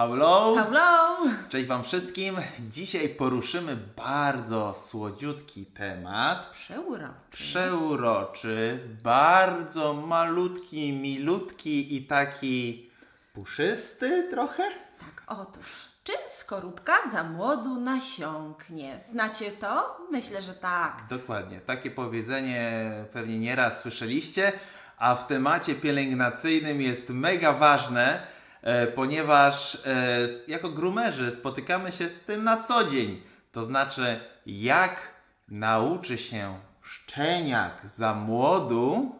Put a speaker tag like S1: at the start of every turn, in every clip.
S1: Hello!
S2: Hello!
S1: Cześć Wam wszystkim. Dzisiaj poruszymy bardzo słodziutki temat.
S2: Przeuroczy.
S1: Przeuroczy, bardzo malutki, milutki i taki puszysty trochę.
S2: Tak, otóż, czym skorupka za młodu nasiąknie? Znacie to? Myślę, że tak.
S1: Dokładnie, takie powiedzenie pewnie nieraz słyszeliście, a w temacie pielęgnacyjnym jest mega ważne, ponieważ e, jako grumerzy spotykamy się z tym na co dzień. To znaczy, jak nauczy się szczeniak za młodu,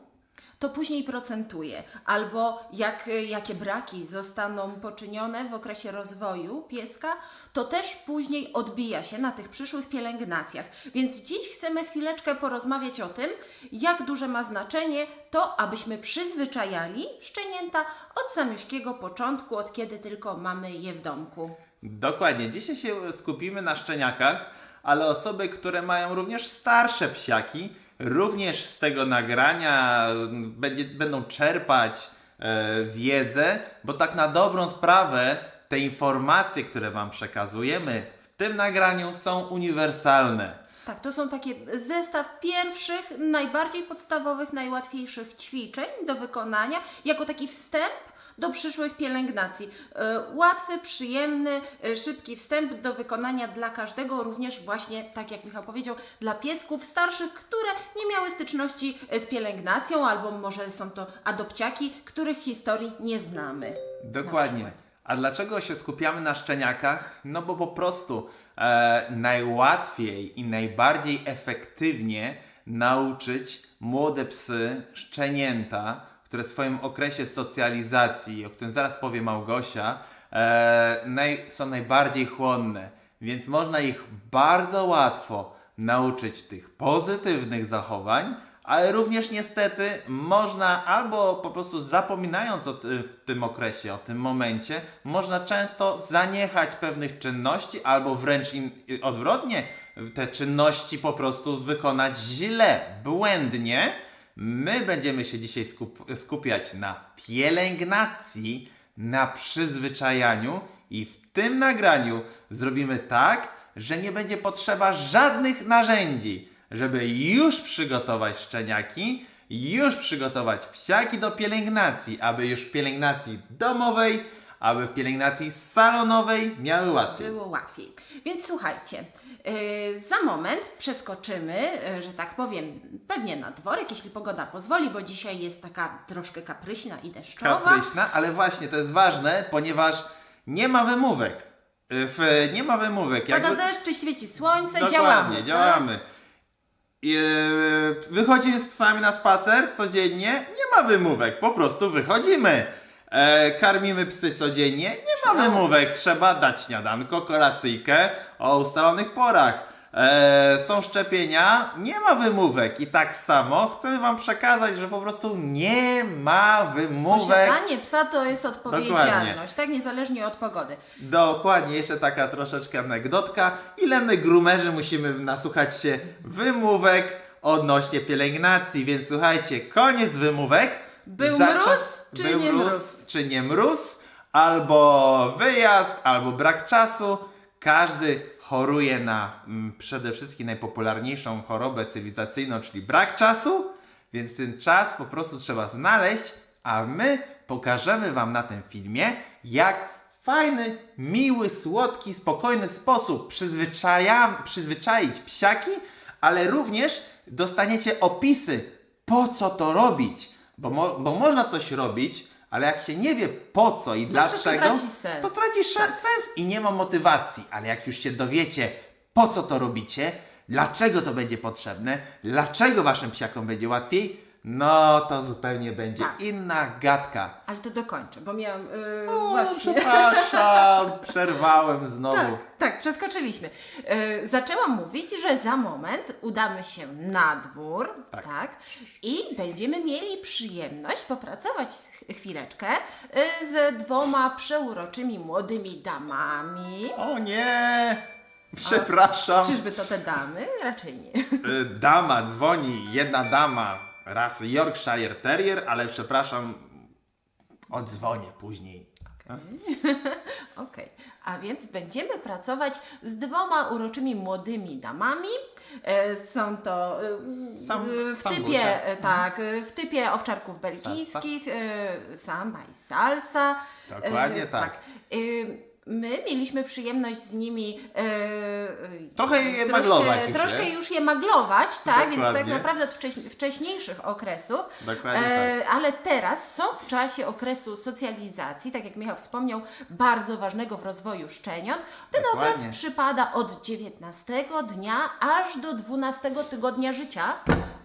S2: To później procentuje. Albo jak, jakie braki zostaną poczynione w okresie rozwoju pieska, to też później odbija się na tych przyszłych pielęgnacjach. Więc dziś chcemy chwileczkę porozmawiać o tym, jak duże ma znaczenie to, abyśmy przyzwyczajali szczenięta od samiuśkiego początku, od kiedy tylko mamy je w domku.
S1: Dokładnie. Dzisiaj się skupimy na szczeniakach, ale osoby, które mają również starsze psiaki, również z tego nagrania będzie, będą czerpać e, wiedzę, bo tak na dobrą sprawę te informacje, które Wam przekazujemy w tym nagraniu są uniwersalne.
S2: Tak, to są takie zestaw pierwszych, najbardziej podstawowych, najłatwiejszych ćwiczeń do wykonania, jako taki wstęp do przyszłych pielęgnacji. E, Łatwy, przyjemny, e, szybki wstęp do wykonania dla każdego, również właśnie, tak jak Michał powiedział, dla piesków starszych, które nie miały styczności e, z pielęgnacją, albo może są to adopciaki, których historii nie znamy.
S1: Dokładnie. A dlaczego się skupiamy na szczeniakach? No bo po prostu e, najłatwiej i najbardziej efektywnie nauczyć młode psy, szczenięta, które w swoim okresie socjalizacji, o którym zaraz powie Małgosia, e, naj, są najbardziej chłonne. Więc można ich bardzo łatwo nauczyć tych pozytywnych zachowań, ale również niestety można albo po prostu zapominając o ty, w tym okresie, o tym momencie, można często zaniechać pewnych czynności albo wręcz im, odwrotnie te czynności po prostu wykonać źle, błędnie. My będziemy się dzisiaj skup, skupiać na pielęgnacji, na przyzwyczajaniu i w tym nagraniu zrobimy tak, że nie będzie potrzeba żadnych narzędzi, żeby już przygotować szczeniaki, już przygotować psiaki do pielęgnacji, aby już pielęgnacji domowej, aby w pielęgnacji salonowej miały łatwiej.
S2: Było łatwiej. Więc słuchajcie, yy, za moment przeskoczymy, yy, że tak powiem, pewnie na dworek, jeśli pogoda pozwoli, bo dzisiaj jest taka troszkę kapryśna i deszczowa.
S1: Kapryśna, ale właśnie to jest ważne, ponieważ nie ma wymówek. Y, W, nie ma wymówek.
S2: Pada deszcz, czy świeci słońce,
S1: Dokładnie,
S2: działamy. tak?
S1: działamy. I, e, wychodzimy z psami na spacer codziennie, nie ma wymówek, po prostu wychodzimy. E, karmimy psy codziennie, nie ma
S2: Trzeba.
S1: wymówek, trzeba dać śniadanko, kolacyjkę o ustalonych porach. E, są szczepienia, nie ma wymówek i tak samo chcemy Wam przekazać, że po prostu nie ma wymówek.
S2: Posiadanie psa to jest odpowiedzialność, tak niezależnie od pogody.
S1: Dokładnie, jeszcze taka troszeczkę anegdotka. Ile my grumerzy musimy nasłuchać się wymówek odnośnie pielęgnacji, więc słuchajcie, koniec wymówek.
S2: Był mróz, czy
S1: był
S2: nie
S1: mróz,
S2: mróz?
S1: czy nie mróz, albo wyjazd, albo brak czasu. Każdy choruje na mm, przede wszystkim najpopularniejszą chorobę cywilizacyjną, czyli brak czasu, więc ten czas po prostu trzeba znaleźć, a my pokażemy Wam na tym filmie, jak w fajny, miły, słodki, spokojny sposób przyzwyczaja, przyzwyczaić psiaki, ale również dostaniecie opisy, po co to robić. Bo, mo, bo można coś robić, ale jak się nie wie po co i
S2: No
S1: dlaczego, to traci sze- sens i nie ma motywacji. Ale jak już się dowiecie, po co to robicie, dlaczego to będzie potrzebne, dlaczego waszym psiakom będzie łatwiej, no to zupełnie będzie
S2: Tak.
S1: inna gadka.
S2: Ale to dokończę, bo miałam yy,
S1: O,
S2: właśnie...
S1: przepraszam, przerwałem znowu.
S2: Tak, tak, przeskoczyliśmy. Yy, zaczęłam mówić, że za moment udamy się na dwór,
S1: Tak.
S2: tak, i będziemy mieli przyjemność popracować chwileczkę yy, z dwoma przeuroczymi młodymi damami.
S1: O nie! Przepraszam.
S2: Czyżby to te damy? Raczej nie.
S1: Y, Dama dzwoni, jedna dama, rasy Yorkshire Terrier, ale przepraszam, odzwonię później.
S2: Okej. A więc będziemy pracować z dwoma uroczymi młodymi damami. E, Są to e,
S1: Sam-
S2: w typie, e, tak, e, w typie owczarków belgijskich, e, samba i salsa.
S1: Dokładnie
S2: E,
S1: tak.
S2: My mieliśmy przyjemność z nimi e, e,
S1: Trochę je
S2: troszkę-
S1: maglować już,
S2: Troszkę już je maglować, tak? Więc tak
S1: Dokładnie.
S2: naprawdę od wcześ- wcześniejszych okresów.
S1: Dokładnie
S2: E, ale teraz są w czasie okresu socjalizacji, tak jak Michał wspomniał, bardzo ważnego w rozwoju szczeniąt. Ten
S1: Dokładnie.
S2: okres przypada od 19 dnia aż do 12 tygodnia życia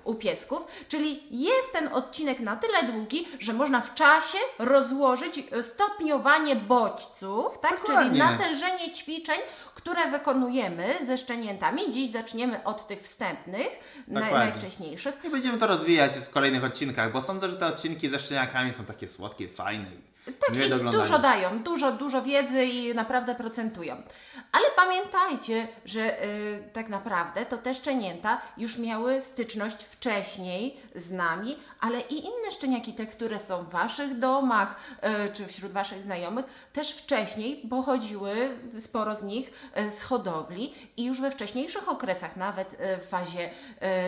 S2: u piesków, czyli jest ten odcinek na tyle długi, że można w czasie rozłożyć stopniowanie bodźców, tak? czyli natężenie ćwiczeń, które wykonujemy ze szczeniętami. Dziś zaczniemy od tych wstępnych, naj, najwcześniejszych.
S1: I będziemy to rozwijać w kolejnych odcinkach, bo sądzę, że te odcinki ze szczeniakami są takie słodkie, fajne
S2: Tak,
S1: miłe
S2: i dużo dają, dużo, dużo wiedzy i naprawdę procentują. Ale pamiętajcie, że y, tak naprawdę to te szczenięta już miały styczność wcześniej z nami, ale i inne szczeniaki, te, które są w Waszych domach y, czy wśród Waszych znajomych, też wcześniej pochodziły, sporo z nich, y, z hodowli i już we wcześniejszych okresach, nawet y, w fazie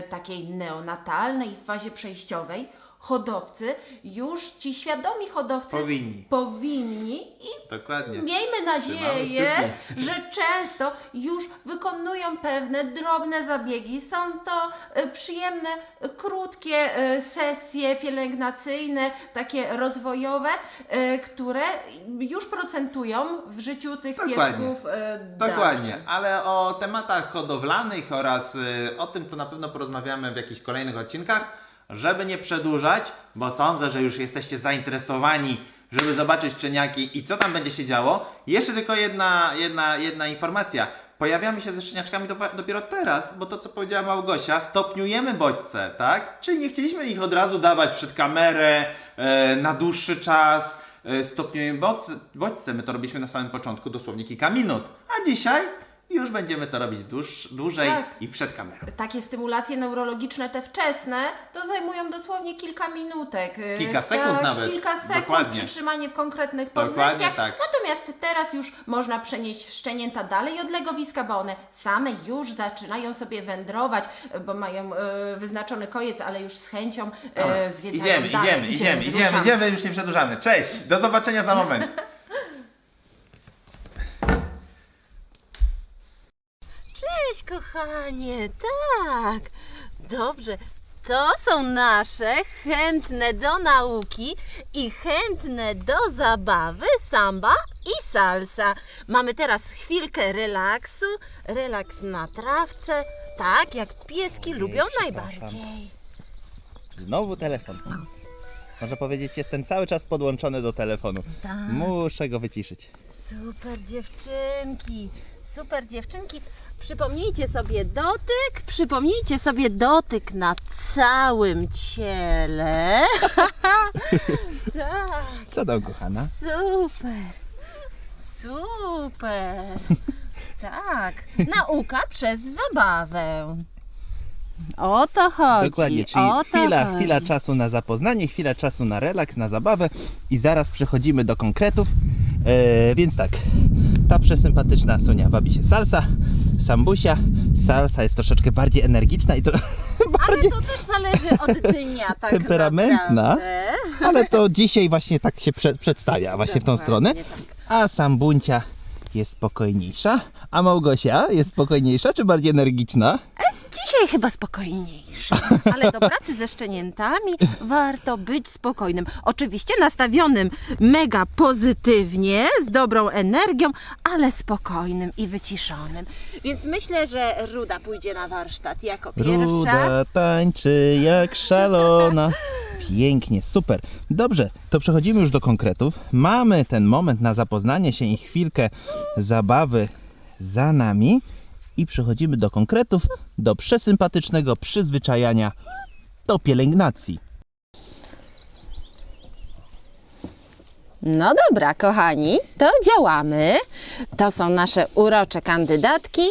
S2: takiej neonatalnej, w fazie przejściowej, hodowcy, już ci świadomi hodowcy
S1: Powinni.
S2: powinni i
S1: Dokładnie.
S2: miejmy nadzieję, że często już wykonują pewne drobne zabiegi. Są to e, przyjemne, krótkie e, sesje pielęgnacyjne, takie rozwojowe, e, które już procentują w życiu tych
S1: Dokładnie.
S2: piesków.
S1: Dokładnie, ale o tematach hodowlanych oraz y, o tym to na pewno porozmawiamy w jakichś kolejnych odcinkach, żeby nie przedłużać, bo sądzę, że już jesteście zainteresowani, żeby zobaczyć szczeniaki i co tam będzie się działo. Jeszcze tylko jedna, jedna, jedna informacja. Pojawiamy się ze szczeniaczkami do, dopiero teraz, bo to co powiedziała Małgosia, stopniujemy bodźce, tak? Czyli nie chcieliśmy ich od razu dawać przed kamerę e, na dłuższy czas. E, stopniujemy bodźce, my to robiliśmy na samym początku, dosłownie kilka minut. A dzisiaj już będziemy to robić dłuż, dłużej
S2: Tak.
S1: i przed kamerą.
S2: Takie stymulacje neurologiczne, te wczesne, to zajmują dosłownie kilka minutek. e,
S1: Kilka sekund nawet.
S2: Kilka sekund,
S1: Dokładnie.
S2: przytrzymanie w konkretnych
S1: Dokładnie
S2: pozycjach.
S1: tak.
S2: Natomiast teraz już można przenieść szczenięta dalej od legowiska, bo one same już zaczynają sobie wędrować, e, bo mają e, wyznaczony kojec, ale już z chęcią e, zwiedzają
S1: Idziemy,
S2: dalej.
S1: idziemy, idziemy, idziemy, idziemy, już nie przedłużamy. Cześć, do zobaczenia za moment.
S3: Cześć, kochanie, tak. Dobrze, to są nasze chętne do nauki i chętne do zabawy samba i salsa. Mamy teraz chwilkę relaksu, relaks na trawce, tak jak pieski lubią najbardziej.
S4: Znowu telefon. Można powiedzieć, jestem cały czas podłączony do telefonu.
S3: Tak.
S4: Muszę go wyciszyć.
S3: Super dziewczynki, super dziewczynki. Przypomnijcie sobie dotyk, przypomnijcie sobie dotyk na całym ciele. tak,
S4: Co tam, kochana?
S3: super, super. tak, nauka przez zabawę. O to chodzi.
S4: Dokładnie, czyli
S3: o to
S4: chwila,
S3: chodzi.
S4: chwila czasu na zapoznanie, chwila czasu na relaks, na zabawę i zaraz przechodzimy do konkretów. E, więc tak, ta przesympatyczna Sonia wabi się salsa, sambusia. Salsa jest troszeczkę bardziej energiczna i to
S3: Ale to też zależy od dnia, tak
S4: Temperamentna.
S3: naprawdę.
S4: ale to dzisiaj właśnie tak się prze, przedstawia, właśnie w tą stronę.
S3: Tak.
S4: A sambuncia jest spokojniejsza, a Małgosia jest spokojniejsza czy bardziej energiczna?
S3: Dzisiaj chyba spokojniejszy, ale do pracy ze szczeniętami warto być spokojnym. Oczywiście nastawionym mega pozytywnie, z dobrą energią, ale spokojnym i wyciszonym. Więc myślę, że Ruda pójdzie na warsztat jako pierwsza.
S4: Ruda tańczy jak szalona. Pięknie, super. Dobrze, to przechodzimy już do konkretów. Mamy ten moment na zapoznanie się i chwilkę zabawy za nami. I przechodzimy do konkretów, do przesympatycznego przyzwyczajania do pielęgnacji.
S3: No dobra, kochani, to działamy. To są nasze urocze kandydatki.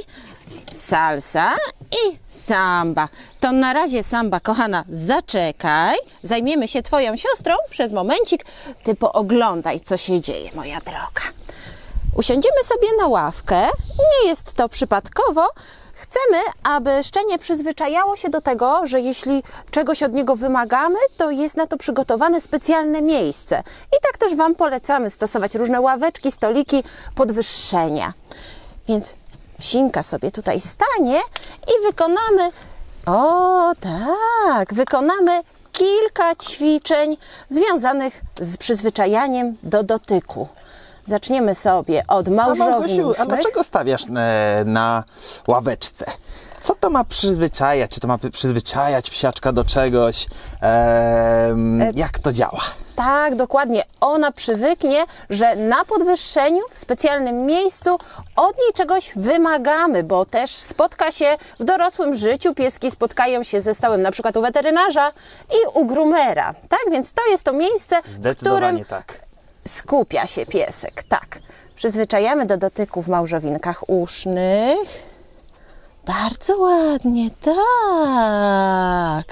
S3: Salsa i samba. To na razie samba, kochana, zaczekaj. Zajmiemy się Twoją siostrą przez momencik. Ty pooglądaj, co się dzieje, moja droga.
S2: Usiądziemy sobie na ławkę. Nie jest to przypadkowo. Chcemy, aby szczenie przyzwyczajało się do tego, że jeśli czegoś od niego wymagamy, to jest na to przygotowane specjalne miejsce. I tak też Wam polecamy stosować różne ławeczki, stoliki, podwyższenia. Więc Sinka sobie tutaj stanie i wykonamy. O, tak, wykonamy kilka ćwiczeń związanych z przyzwyczajaniem do dotyku. Zaczniemy sobie od
S1: A Małgosiu, a
S2: małżowniczych.
S1: dlaczego stawiasz e, na ławeczce? Co to ma przyzwyczajać? Czy to ma przyzwyczajać psiaczka do czegoś?
S2: E,
S1: jak to działa?
S2: Tak, dokładnie. Ona przywyknie, że na podwyższeniu, w specjalnym miejscu od niej czegoś wymagamy, bo też spotka się w dorosłym życiu. Pieski spotkają się ze stołem na przykład u weterynarza i u grumera. Tak, więc to jest to miejsce, w którym
S1: tak.
S2: Skupia się piesek. Tak. Przyzwyczajamy do dotyku w małżowinkach usznych. Bardzo ładnie, tak.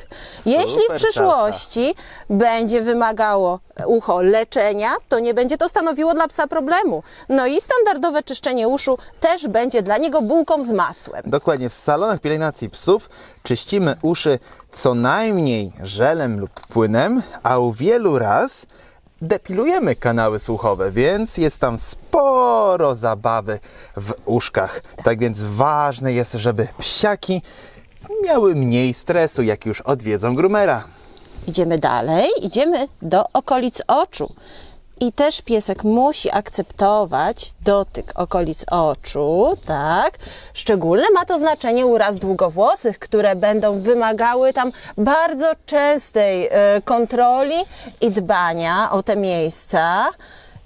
S2: Jeśli w przyszłości będzie wymagało ucho leczenia, to nie będzie to stanowiło dla psa problemu. No i standardowe czyszczenie uszu też będzie dla niego bułką z masłem.
S1: Dokładnie, w salonach pielęgnacji psów czyścimy uszy co najmniej żelem lub płynem, a u wielu raz depilujemy kanały słuchowe, więc jest tam sporo zabawy w uszkach. Tak więc ważne jest, żeby psiaki miały mniej stresu, jak już odwiedzą grumera.
S2: Idziemy dalej, idziemy do okolic oczu. I też piesek musi akceptować dotyk okolic oczu, tak? Szczególne ma to znaczenie u raz długowłosych, które będą wymagały tam bardzo częstej e, kontroli i dbania o te miejsca.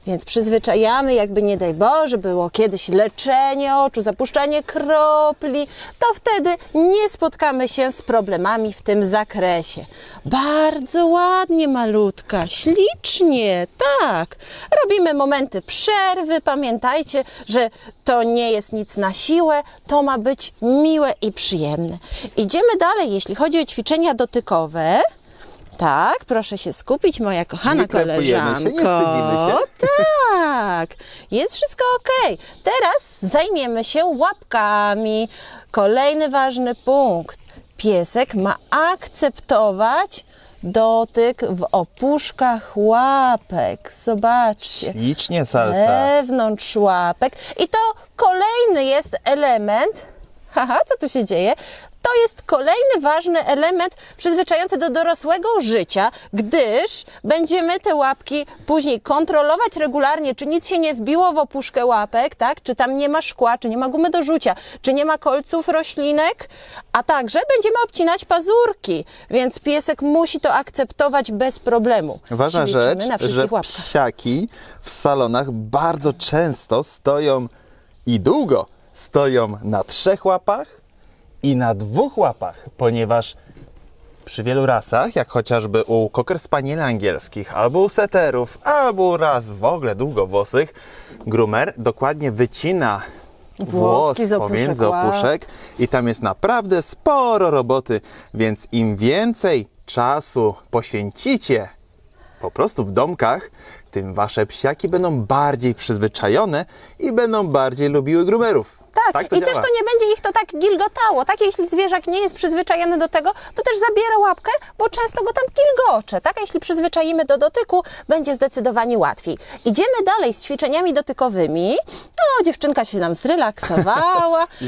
S2: Więc przyzwyczajamy, jakby nie daj Boże, było kiedyś leczenie oczu, zapuszczanie kropli, to wtedy nie spotkamy się z problemami w tym zakresie. Bardzo ładnie, malutka, ślicznie, tak. Robimy momenty przerwy. Pamiętajcie, że to nie jest nic na siłę, to ma być miłe i przyjemne. Idziemy dalej, jeśli chodzi o ćwiczenia dotykowe. Tak, proszę się skupić, moja kochana
S1: Nie krępujemy się, nie
S2: koleżanko.
S1: się.
S2: Tak, jest wszystko ok. Teraz zajmiemy się łapkami. Kolejny ważny punkt. Piesek ma akceptować dotyk w opuszkach łapek. Zobaczcie.
S1: Ślicznie salsa.
S2: Wewnątrz łapek. I to kolejny jest element. Haha, co tu się dzieje? To jest kolejny ważny element przyzwyczajający do dorosłego życia, gdyż będziemy te łapki później kontrolować regularnie, czy nic się nie wbiło w opuszkę łapek, tak? Czy tam nie ma szkła, czy nie ma gumy do rzucia, czy nie ma kolców roślinek, a także będziemy obcinać pazurki, więc piesek musi to akceptować bez problemu.
S1: Ważna
S2: Ćwiczymy
S1: rzecz,
S2: na
S1: że
S2: łapkach.
S1: psiaki w salonach bardzo często stoją i długo stoją na trzech łapach i na dwóch łapach, ponieważ przy wielu rasach, jak chociażby u cocker spanieli angielskich, albo u seterów, albo u ras w ogóle długowłosych, groomer dokładnie wycina włos pomiędzy opuszek i tam jest naprawdę sporo roboty, więc im więcej czasu poświęcicie po prostu w domkach, tym wasze psiaki będą bardziej przyzwyczajone i będą bardziej lubiły groomerów.
S2: Tak,
S1: to
S2: i
S1: działa.
S2: też to nie będzie ich to tak gilgotało. Tak, jeśli zwierzak nie jest przyzwyczajony do tego, to też zabiera łapkę, bo często go tam gilgocze. Tak, a jeśli przyzwyczaimy do dotyku, będzie zdecydowanie łatwiej. Idziemy dalej z ćwiczeniami dotykowymi. O, dziewczynka się nam zrelaksowała.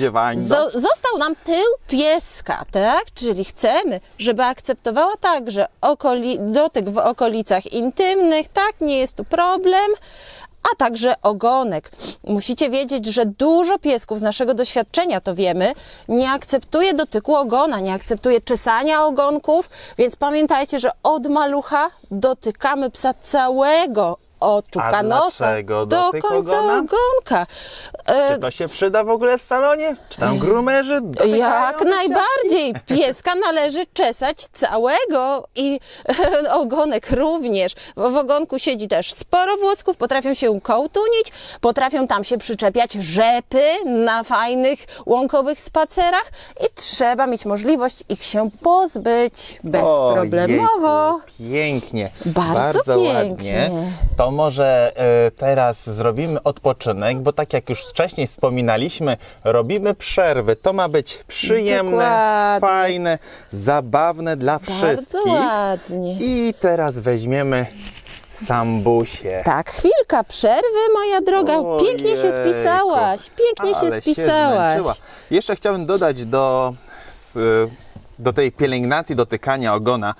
S2: Zo- został nam tył pieska, tak? Czyli chcemy, żeby akceptowała także okoli- dotyk w okolicach intymnych, tak? Nie jest tu problem a także ogonek. Musicie wiedzieć, że dużo piesków z naszego doświadczenia, to wiemy, nie akceptuje dotyku ogona, nie akceptuje czesania ogonków, więc pamiętajcie, że od malucha dotykamy psa całego od czubka
S1: A
S2: nosa do
S1: dotyk
S2: końca
S1: ogona?
S2: ogonka. E,
S1: Czy to się przyda w ogóle w salonie? Czy tam dotykają
S2: Jak najbardziej. Pieska należy czesać całego i ogonek również. Bo w ogonku siedzi też sporo włosków, potrafią się kołtunić, potrafią tam się przyczepiać rzepy na fajnych łąkowych spacerach i trzeba mieć możliwość ich się pozbyć bezproblemowo.
S1: Ojejku, Pięknie.
S2: Bardzo
S1: ładnie.
S2: pięknie.
S1: Tą to może e, teraz zrobimy odpoczynek, bo tak jak już wcześniej wspominaliśmy, robimy przerwy. To ma być przyjemne,
S2: Dokładnie.
S1: fajne, zabawne dla
S2: Bardzo
S1: wszystkich.
S2: ładnie.
S1: I teraz weźmiemy sambusie.
S2: Tak, chwilka przerwy, moja droga. Pięknie się spisałaś. Pięknie
S1: ale
S2: się spisałaś.
S1: zmęczyła. Jeszcze chciałbym dodać do, do tej pielęgnacji dotykania ogona,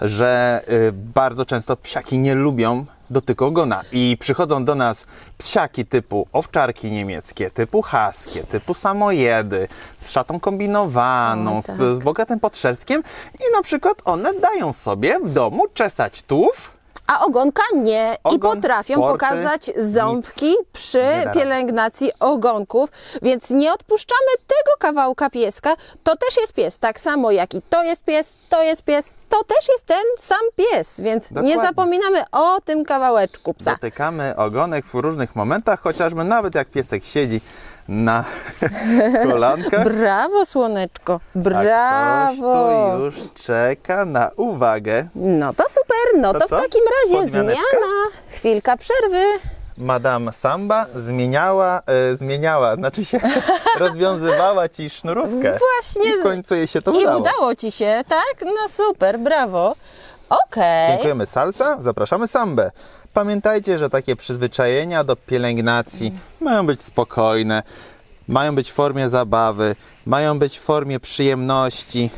S1: że y, bardzo często psiaki nie lubią dotyku ogona i przychodzą do nas psiaki typu owczarki niemieckie, typu haskie, typu samojedy, z szatą kombinowaną,
S2: O, tak.
S1: z, z bogatym podszerstkiem i na przykład one dają sobie w domu czesać tułów,
S2: A ogonka nie. I
S1: Ogon,
S2: potrafią
S1: porty,
S2: pokazać ząbki przy
S1: Nie da rady.
S2: pielęgnacji ogonków, więc nie odpuszczamy tego kawałka pieska. To też jest pies, tak samo jak i to jest pies, to jest pies, to też jest ten sam pies, więc nie
S1: Dokładnie.
S2: zapominamy o tym kawałeczku psa.
S1: Dotykamy ogonek w różnych momentach, chociażby nawet jak piesek siedzi na kolankach.
S2: Brawo, słoneczko,
S1: A ktoś
S2: brawo.
S1: tu już czeka na uwagę.
S2: No to super, no
S1: To
S2: to, w takim razie zmiana, chwilka przerwy.
S1: Madame Samba zmieniała, e, zmieniała, znaczy się rozwiązywała ci sznurówkę.
S2: Właśnie.
S1: I w końcu jej się to
S2: I
S1: udało.
S2: udało ci się, tak? No super, brawo. Okej.
S1: Dziękujemy Salsa, zapraszamy Sambę. Pamiętajcie, że takie przyzwyczajenia do pielęgnacji mają być spokojne, mają być w formie zabawy, mają być w formie przyjemności.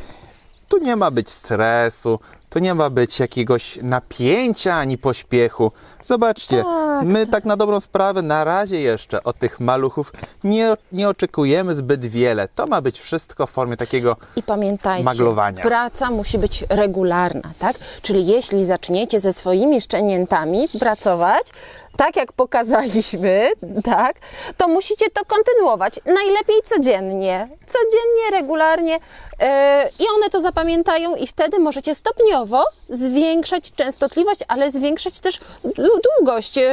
S1: Tu nie ma być stresu, tu nie ma być jakiegoś napięcia ani pośpiechu. Zobaczcie,
S2: Tak,
S1: my tak na dobrą sprawę na razie jeszcze od tych maluchów nie, nie oczekujemy zbyt wiele. To ma być wszystko w formie takiego
S2: I pamiętajcie,
S1: Maglowania.
S2: praca musi być regularna, tak? Czyli jeśli zaczniecie ze swoimi szczeniętami pracować, tak jak pokazaliśmy, tak, to musicie to kontynuować. Najlepiej codziennie, codziennie, regularnie yy, i one to zapamiętają i wtedy możecie stopniowo zwiększać częstotliwość, ale zwiększać też dłu- długość yy,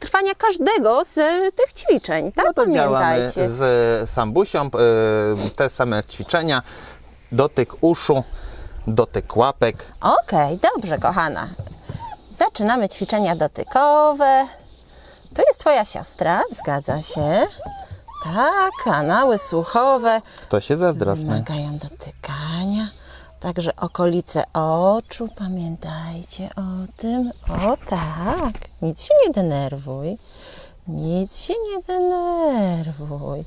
S2: trwania każdego z tych ćwiczeń, tak?
S1: No to
S2: Pamiętajcie.
S1: z sambusią, y, te same ćwiczenia, dotyk uszu, dotyk łapek.
S2: Okej, dobrze, kochana. Zaczynamy ćwiczenia dotykowe. Tu jest Twoja siostra, zgadza się. Tak, kanały słuchowe
S1: Kto się zazdrosny?
S2: wymagają dotykania. Także okolice oczu, pamiętajcie o tym. O tak, nic się nie denerwuj. Nic się nie denerwuj.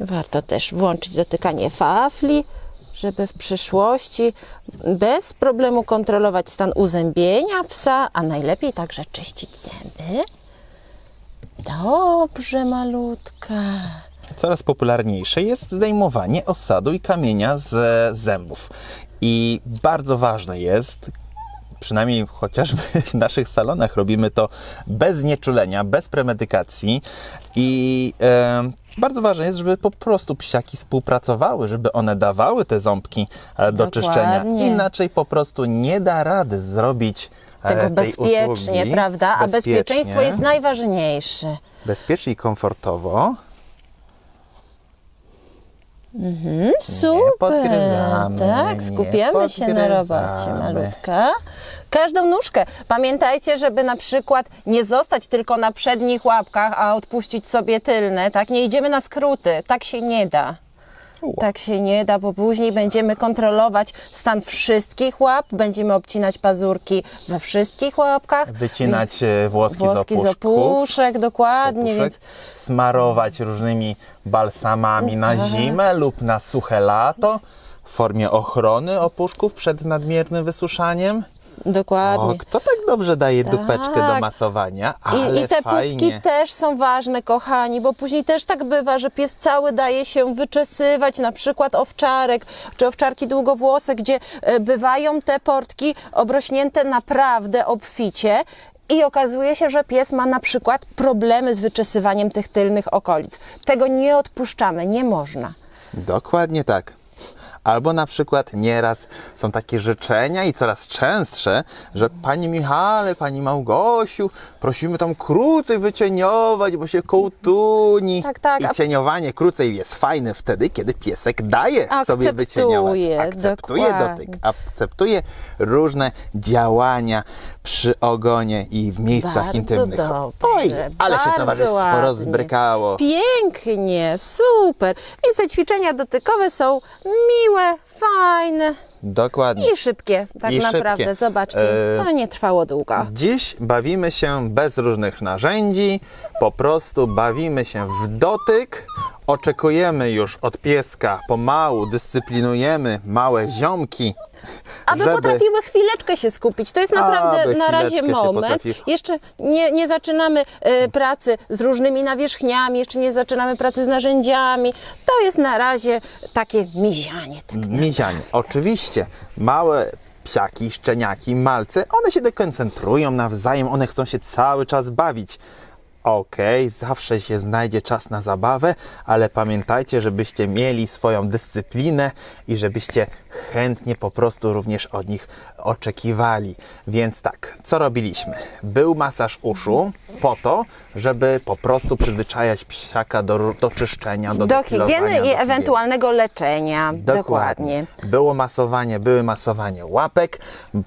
S2: Warto też włączyć dotykanie wafli, żeby w przyszłości bez problemu kontrolować stan uzębienia psa, a najlepiej także czyścić zęby. Dobrze, malutka.
S1: Coraz popularniejsze jest zdejmowanie osadu i kamienia z zębów. I bardzo ważne jest, przynajmniej chociażby w naszych salonach robimy to bez znieczulenia, bez premedykacji i e, bardzo ważne jest, żeby po prostu psiaki współpracowały, żeby one dawały te ząbki e, do
S2: Dokładnie.
S1: czyszczenia. Inaczej po prostu nie da rady zrobić e,
S2: Tego
S1: tej
S2: bezpiecznie,
S1: usługi.
S2: prawda? A bezpieczeństwo
S1: Bezpiecznie.
S2: jest najważniejsze.
S1: bezpiecznie i komfortowo.
S2: Super,
S1: podgryzamy,
S2: tak, skupiamy się na robocie, malutka. Każdą nóżkę. Pamiętajcie, żeby na przykład nie zostać tylko na przednich łapkach, a odpuścić sobie tylne, tak? Nie idziemy na skróty, tak się nie da. Tak się nie da, bo później będziemy kontrolować stan wszystkich łap, będziemy obcinać pazurki we wszystkich łapkach.
S1: Wycinać e, włoski,
S2: Włoski
S1: z
S2: z
S1: opuszków.
S2: opuszek, dokładnie,
S1: opuszek,
S2: więc
S1: Smarować różnymi balsamami na
S2: Tak.
S1: zimę lub na suche lato w formie ochrony opuszków przed nadmiernym wysuszaniem.
S2: Dokładnie.
S1: O, kto tak dobrze daje dupeczkę do
S2: Tak.
S1: masowania? Ale
S2: I, I te
S1: fajnie.
S2: pupki też są ważne, kochani, bo później też tak bywa, że pies cały daje się wyczesywać, na przykład owczarek czy owczarki długowłose, gdzie e, bywają te portki obrośnięte naprawdę obficie. I okazuje się, że pies ma na przykład problemy z wyczesywaniem tych tylnych okolic. Tego nie odpuszczamy, nie można.
S1: Dokładnie tak. Albo na przykład nieraz są takie życzenia i coraz częstsze, że Pani Michale, Pani Małgosiu, prosimy tam krócej wycieniować, bo się kołtuni.
S2: Tak, tak,
S1: I cieniowanie krócej jest fajne wtedy, kiedy piesek daje sobie
S2: Akceptuje,
S1: wycieniować. Akceptuje
S2: dokładnie.
S1: dotyk, akceptuje różne działania przy ogonie i w miejscach
S2: Bardzo
S1: intymnych.
S2: dobrze,
S1: Oj, ale się towarzystwo
S2: ładnie.
S1: rozbrykało.
S2: Pięknie, super. Więc te ćwiczenia dotykowe są miłe, fajne
S1: Dokładnie.
S2: i szybkie. Tak
S1: I
S2: naprawdę,
S1: szybkie.
S2: zobaczcie,
S1: E,
S2: to nie trwało długo.
S1: Dziś bawimy się bez różnych narzędzi, po prostu bawimy się w dotyk. Oczekujemy już od pieska, pomału dyscyplinujemy małe ziomki,
S2: Aby, potrafiły chwileczkę się skupić. To jest naprawdę
S1: Aby
S2: na razie moment. Jeszcze nie, nie zaczynamy e, pracy z różnymi nawierzchniami, jeszcze nie zaczynamy pracy z narzędziami. To jest na razie takie mizianie. Tak
S1: mizianie. Oczywiście małe psiaki, szczeniaki, malce, one się dekoncentrują nawzajem, one chcą się cały czas bawić. Okej, zawsze się znajdzie czas na zabawę, ale pamiętajcie, żebyście mieli swoją dyscyplinę i żebyście chętnie po prostu również od nich oczekiwali. Więc tak, co robiliśmy? Był masaż uszu po to, żeby po prostu przyzwyczajać psiaka do, do czyszczenia, do,
S2: Do higieny
S1: do
S2: i
S1: higieny.
S2: ewentualnego leczenia. Dokładnie.
S1: Było masowanie, były masowanie łapek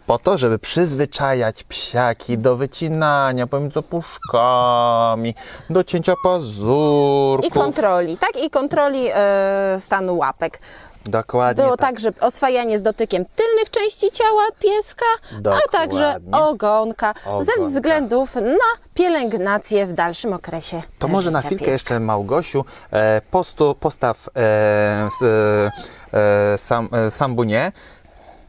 S1: po to, żeby przyzwyczajać psiaki do wycinania pomiędzy puszkami, do cięcia pazurków.
S2: I kontroli, tak? I kontroli e, stanu łapek.
S1: Dokładnie
S2: Było
S1: tak.
S2: tak, że oswajanie z dotykiem tylnych części ciała pieska, a
S1: Dokładnie.
S2: także ogonka, ze
S1: Ogonka.
S2: względów na pielęgnację w dalszym okresie.
S1: To może na chwilkę
S2: pieska.
S1: jeszcze, Małgosiu, e, postu, postaw e, s, e, sam, e, sambunię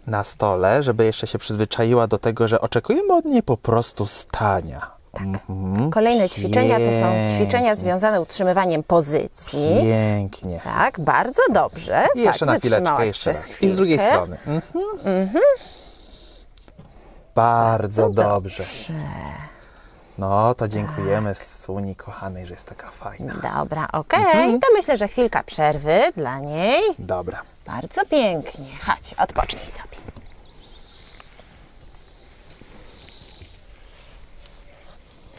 S1: na stole, żeby jeszcze się przyzwyczaiła do tego, że oczekujemy od niej po prostu stania. Mhm.
S2: Kolejne ćwiczenia to są ćwiczenia związane z utrzymaniem pozycji.
S1: Pięknie.
S2: Tak, bardzo dobrze.
S1: I jeszcze
S2: tak,
S1: na chwileczkę, jeszcze raz. I z drugiej strony. Mhm. Bardzo dobrze. No to dziękujemy Suni kochanej, że jest taka fajna.
S2: Dobra, okej.
S1: Mhm.
S2: To myślę, że chwilka przerwy dla niej.
S1: Dobra.
S2: Bardzo pięknie. Chodź, odpocznij sobie.